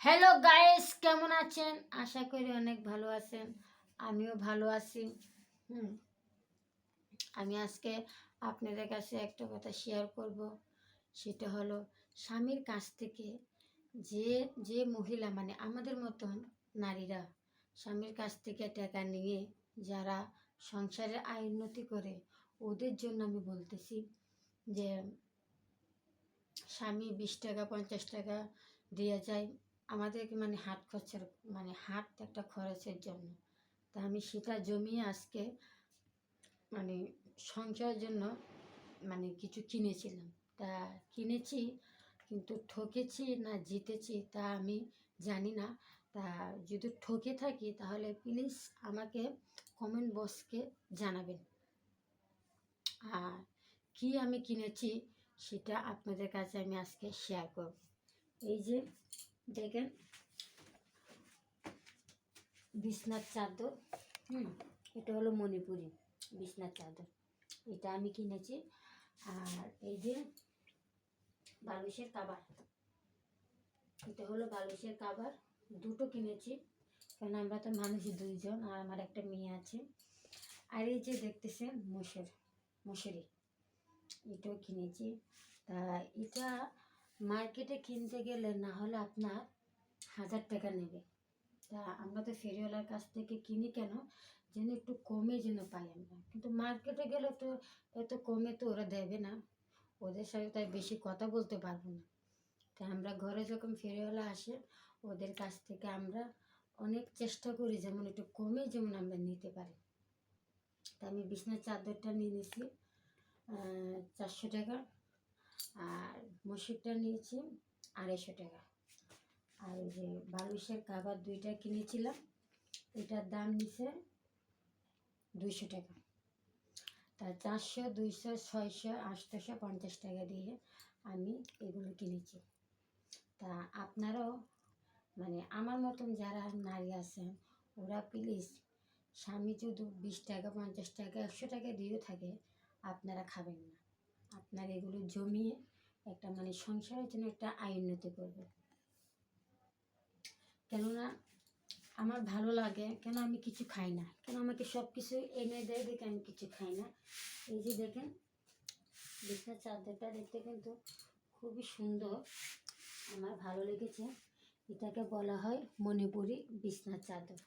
Hello guys কেমন আছেন? আশা করি অনেক ভালো আছেন। আমিও ভালো আছি। হুম। আমি আজকে আপনাদের কাছে একটা কথা শেয়ার করব। সেটা হলো, স্বামীর কাছ থেকে যে যে মহিলা মানে আমাদের মতন নারীরা স্বামীর কাছ থেকে টাকা নিয়ে যারা সংসারের আয় উন্নতি করে, ওদের জন্য আমি বলতেছি যে, স্বামী বিশ টাকা, পঞ্চাশ টাকা দিয়ে যায়। আমাদেরকে মানে হাট খরচার মানে হাট একটা খরচের জন্য। তা আমি সেটা জমিয়ে আজকে মানে সংসারের জন্য মানে কিছু কিনেছিলাম। তা কিনেছি কিন্তু ঠকেছি না জিতেছি তা আমি জানি না। তা যদি ঠকে থাকি তাহলে প্লিজ আমাকে কমেন্ট বক্সকে জানাবেন। আর কি আমি কিনেছি সেটা আপনাদের কাছে আমি আজকে শেয়ার করব। এই যে দেখেন। বিছনার চাদর। হুম। এটা হলো মণিপুরি বিছনার চাদর। এটা আমি কিনেছি। আর এই যে বালুশের কাবার। এটা হলো বালুশের কাবার। দুটো কিনেছি। কারণ আমরা তো মানুষ দুইজন আর আমার একটা মেয়ে আছে। আর এই যে দেখতেছেন মোষের মশুরি এটাও কিনেছি। তা এটা মার্কেটে কিনতে গেলে না হলে আপনার হাজার টাকা নেবে। তা আমরা তো ফেরিওয়ালার কাছ থেকে কিনি কেন? যেন একটু কমে যেন পাই আমরা। কিন্তু মার্কেটে গেলে তো এত কমে তো ওরা দেবে না। ওদের সাথে তাই বেশি কথা বলতে পারব না। তাই আমরা ঘরে যখন ফেরিওয়ালা আসে, ওদের কাছ থেকে আমরা অনেক চেষ্টা করি যেমন একটু কমে যেমন আমরা নিতে পারি। তা আমি বিছনার চাদরটা নিয়ে নিয়েছি চারশো টাকা। আর মসুরটা নিয়েছি আড়াইশো টাকা। আর যে বালুশের কাবার দুইটা কিনেছিলাম, এটার দাম নিছে দুইশো টাকা। তা চারশো, দুইশো, ছয়শো আটশোশো পঞ্চাশ টাকা দিয়ে আমি এগুলো কিনেছি। তা আপনারাও মানে আমার মতন যারা নারী আছেন, ওরা প্লিজ স্বামী যদি বিশ টাকা, পঞ্চাশ টাকা, একশো টাকা দিয়েও থাকে, আপনারা খাবেন না। আপনার এগুলো জমিয়ে একটা মানে সংসারের জন্য একটা আয় উন্নতি করবে। কেননা আমার ভালো লাগে, কেন আমি কিছু খাই না? কেন আমাকে সব কিছু এনে দেয় দেখে আমি কিছু খাই না? এই যে দেখেন, বিছনার চাদরটা দেখতে কিন্তু খুবই সুন্দর। আমার ভালো লেগেছে। এটাকে বলা হয় মণিপুরি বিছনার চাদর।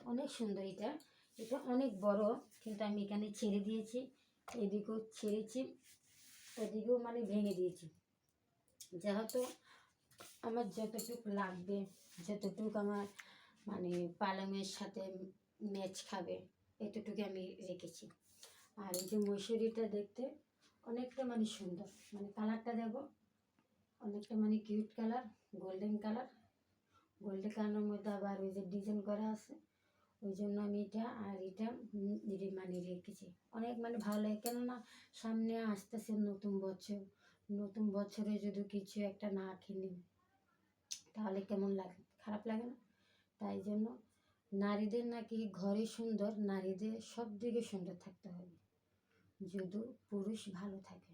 অনেক সুন্দর এটা। এটা অনেক বড়, কিন্তু আমি এখানে ছেড়ে দিয়েছি। এদিকেও ছেড়েছি। ওদিকেও মানে ভেঙে দিয়েছি। যেহেতু আমার যতটুকু লাগবে, যতটুকু আমার মানে পালংয়ের সাথে ম্যাচ খাবে এতটুকু আমি রেখেছি। আর এই যে মশুরিটা দেখতে অনেকটা মানে সুন্দর। মানে কালারটা দেখো, অনেকটা মানে cute colour golden colour golden কালারের মধ্যে আবার ওই যে ডিজাইন করা আছে। ওই জন্য আমি এটা আর এটা মানে রেখেছি। অনেক মানে ভালো লাগে। কেননা সামনে আসতেছে নতুন বছর। নতুন বছরে যদি কিছু একটা না কিনি, তাহলে কেমন লাগে, খারাপ লাগে না? তাই জন্য নারীদের নাকি ঘরে সুন্দর, নারীদের সব দিকে সুন্দর থাকতে হবে। যদি পুরুষ ভালো থাকে।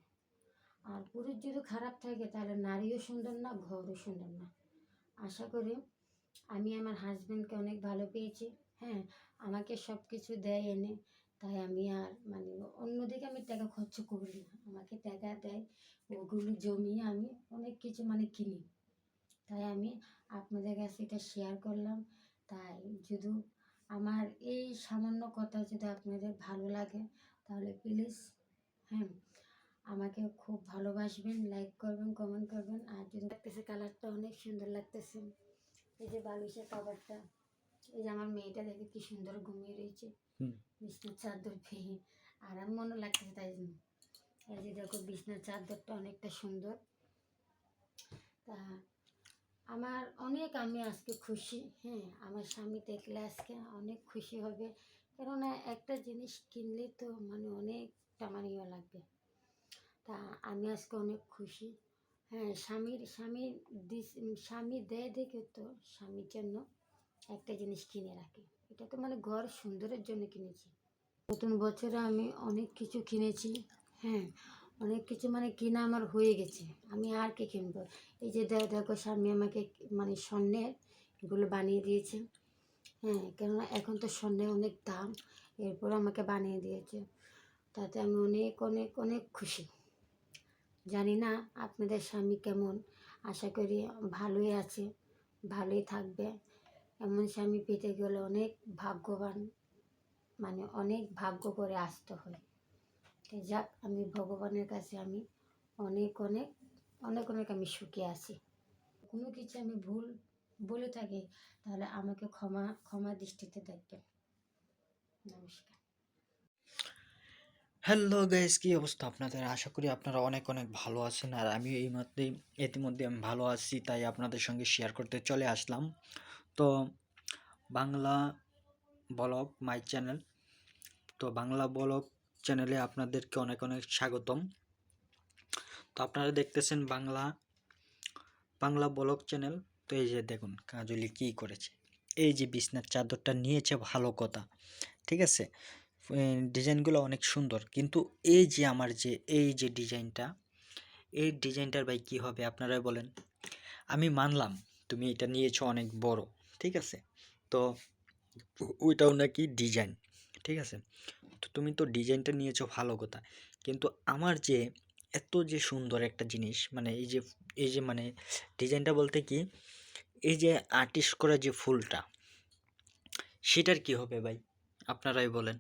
আর পুরুষ যদি খারাপ থাকে, তাহলে নারীও সুন্দর না, ঘরও সুন্দর না। আশা করি আমি আমার হাজব্যান্ডকে অনেক ভালো পেয়েছি। হ্যাঁ আমাকে সব কিছু দেয় এনে। তাই আমি আর মানে অন্যদিকে আমি টাকা খরচ করি না। আমাকে টাকা দেয়, ওগুলো জমিয়ে আমি অনেক কিছু মানে কিনি। তাই আমি আপনাদের কাছে এটা শেয়ার করলাম। তাই যদি আমার এই সামান্য কথা যদি আপনাদের ভালো লাগে, তাহলে প্লিজ হ্যাঁ আমাকে খুব ভালোবাসবেন লাইক করবেন কমেন্ট করবেন। আর যদি লাগতেছে কালারটা অনেক সুন্দর লাগতেছে। এই যে বালিশের কাভারটা এই যে আমার মেয়েটা দেখে কি সুন্দর ঘুমিয়ে রয়েছে। বিছনার চাদর পেয়ে আরাম মনে লাগতেছে তাই জন্য। এই যে দেখো বিছনার চাদরটা অনেকটা সুন্দর। তা আমার অনেক আমি আজকে খুশি হ্যাঁ আমার স্বামী দেখলে আজকে অনেক খুশি হবে। কেননা একটা জিনিস কিনলে তো মানে অনেকটা মানে ইয়ে লাগবে। তা আমি আজকে অনেক খুশি। হ্যাঁ স্বামীর স্বামীর দিস- স্বামী দেয় দেখে তো স্বামীর জন্য। একটা জিনিস কিনে রাখি। এটা তো মানে ঘর সুন্দরের জন্য কিনেছি। নতুন বছরে আমি অনেক কিছু কিনেছি হ্যাঁ অনেক কিছু মানে কিনা আমার হয়ে গেছে। আমি আর কি কিনবো? এই যে দেখো স্বামী আমাকে মানে স্বর্ণের এগুলো বানিয়ে দিয়েছে হ্যাঁ কেননা এখন তো স্বর্ণের অনেক দাম, এরপর আমাকে বানিয়ে দিয়েছে। তাতে আমি অনেক অনেক অনেক খুশি। জানি না আপনাদের স্বামী কেমন, আশা করি ভালোই আছে, ভালোই থাকবে। এমন স্বামী পেতে গেলে অনেক ভাগ্যবান মানে অনেক ভাগ্য করে আসতে হয়। যাক, আমি ভগবানের কাছে আমি অনেক অনেক অনেক অনেক আমি সুখে আছি। কোনো কিছু আমি ভুল বলে থাকি, তাহলে আমাকে ক্ষমা ক্ষমা দৃষ্টিতে দেখবেন। নমস্কার। হ্যালো গাইস, কি অবস্থা আপনাদের? আশা করি আপনারা অনেক অনেক ভালো আছেন, আর আমি এই মধ্যে ইতিমধ্যে আমি ভালো আছি, তাই আপনাদের সঙ্গে শেয়ার করতে চলে আসলাম। তো বাংলা ব্লগ মাই চ্যানেল। তো বাংলা ব্লগ চ্যানেলে আপনাদেরকে অনেক অনেক স্বাগতম। তো আপনারা দেখতেছেন বাংলা বাংলা ব্লগ চ্যানেল। তো এই যে দেখুন, কাজলি কী করেছে। এই যে বিছনার চাদরটা নিয়েছে, ভালো কথা, ঠিক আছে? ডিজাইনগুলো অনেক সুন্দর। কিন্তু এই যে আমার যে, এই যে ডিজাইনটা, এই ডিজাইনটার ভাই কী হবে, আপনারাই বলেন। আমি মানলাম, তুমি এটা নিয়েছো অনেক বড়। ঠিক আছে? তো ওইটাও নাকি ডিজাইন ঠিক আছে? তো তুমি তো ডিজাইনটা নিয়েছো ভালো কথা। কিন্তু আমার যে এত যে সুন্দর একটা জিনিস মানে এই যে এই যে মানে ডিজাইনটা বলতে কি, এই যে আর্টিস্ট করা যে ফুলটা, সেটার কি হবে ভাই? আপনারাই বলেন।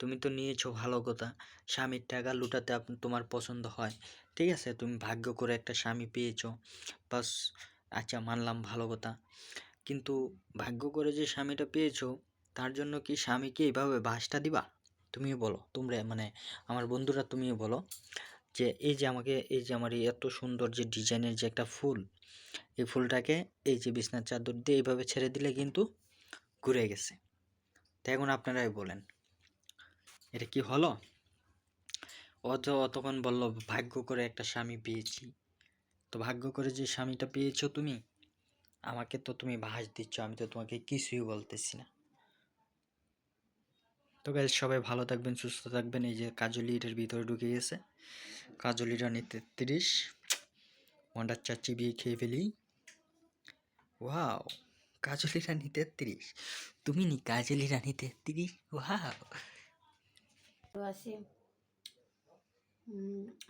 তুমি তো নিয়েছো ভালো কথা। স্বামীর টাকা লুটাতে তোমার পছন্দ হয়। ঠিক আছে? তুমি ভাগ্য করে একটা স্বামী পেয়েছ। বাস আচ্ছা মানলাম ভালো কথা। কিন্তু ভাগ্য করে যে স্বামীটা পেয়েছ, তার জন্য কি স্বামীকে এইভাবে বাসটা দিবা? তুমিও বলো, তোমরা মানে আমার বন্ধুরা তুমিও বলো যে এই যে আমাকে, এই যে আমার এত সুন্দর যে ডিজাইনের যে একটা ফুল, এই ফুলটাকে এই যে বিছনার চাদর দিয়ে এইভাবে ছেড়ে দিলে কিন্তু ঘুরে গেছে। তাই এখন আপনারাই বলেন, এটা কি হলো? অত, অতক্ষণ বলল, ভাগ্য করে একটা স্বামী পেয়েছি। তো ভাগ্য করে যে স্বামীটা পেয়েছ তুমি আমাকে তো তুমি ভাস দিচ্ছ, আমি তো তোমাকে কিছুই বলতেছি না। তো গাইজ সবাই ভালো থাকবেন, সুস্থ থাকবেন। এই যে কাজলি এটার ভিতরে ঢুকে গেছে। কাজলি রানী তেত্রিশ। মন্ডার চা চিবিয়ে খেয়ে ফেলি। ওয়াও কাজলি রানী তেত্রিশ। তুমি নি কাজলি রানী তেত্রিশ? ওয়াও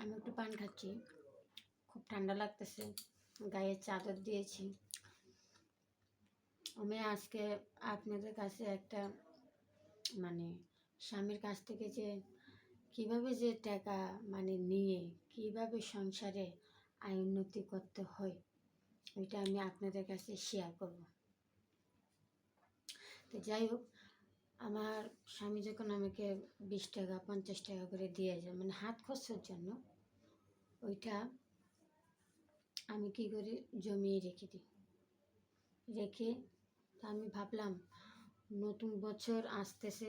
আমি একটু পান খাচ্ছি। খুব ঠান্ডা লাগতেছে। গায়ে চাদর দিয়েছি। আমি আজকে আপনাদের কাছে একটা মানে স্বামীর কাছ থেকে যে কীভাবে যে টাকা মানে নিয়ে কীভাবে সংসারে আয় উন্নতি করতে হয়, ওইটা আমি আপনাদের কাছে শেয়ার করব। তো যাই হোক, আমার স্বামী যখন আমাকে বিশ টাকা, পঞ্চাশ টাকা করে দিয়ে যায় মানে হাত খরচার জন্য, ওইটা আমি কি করি? জমিয়ে রেখে দিই। রেখে তা আমি ভাবলাম নতুন বছর আসতেছে।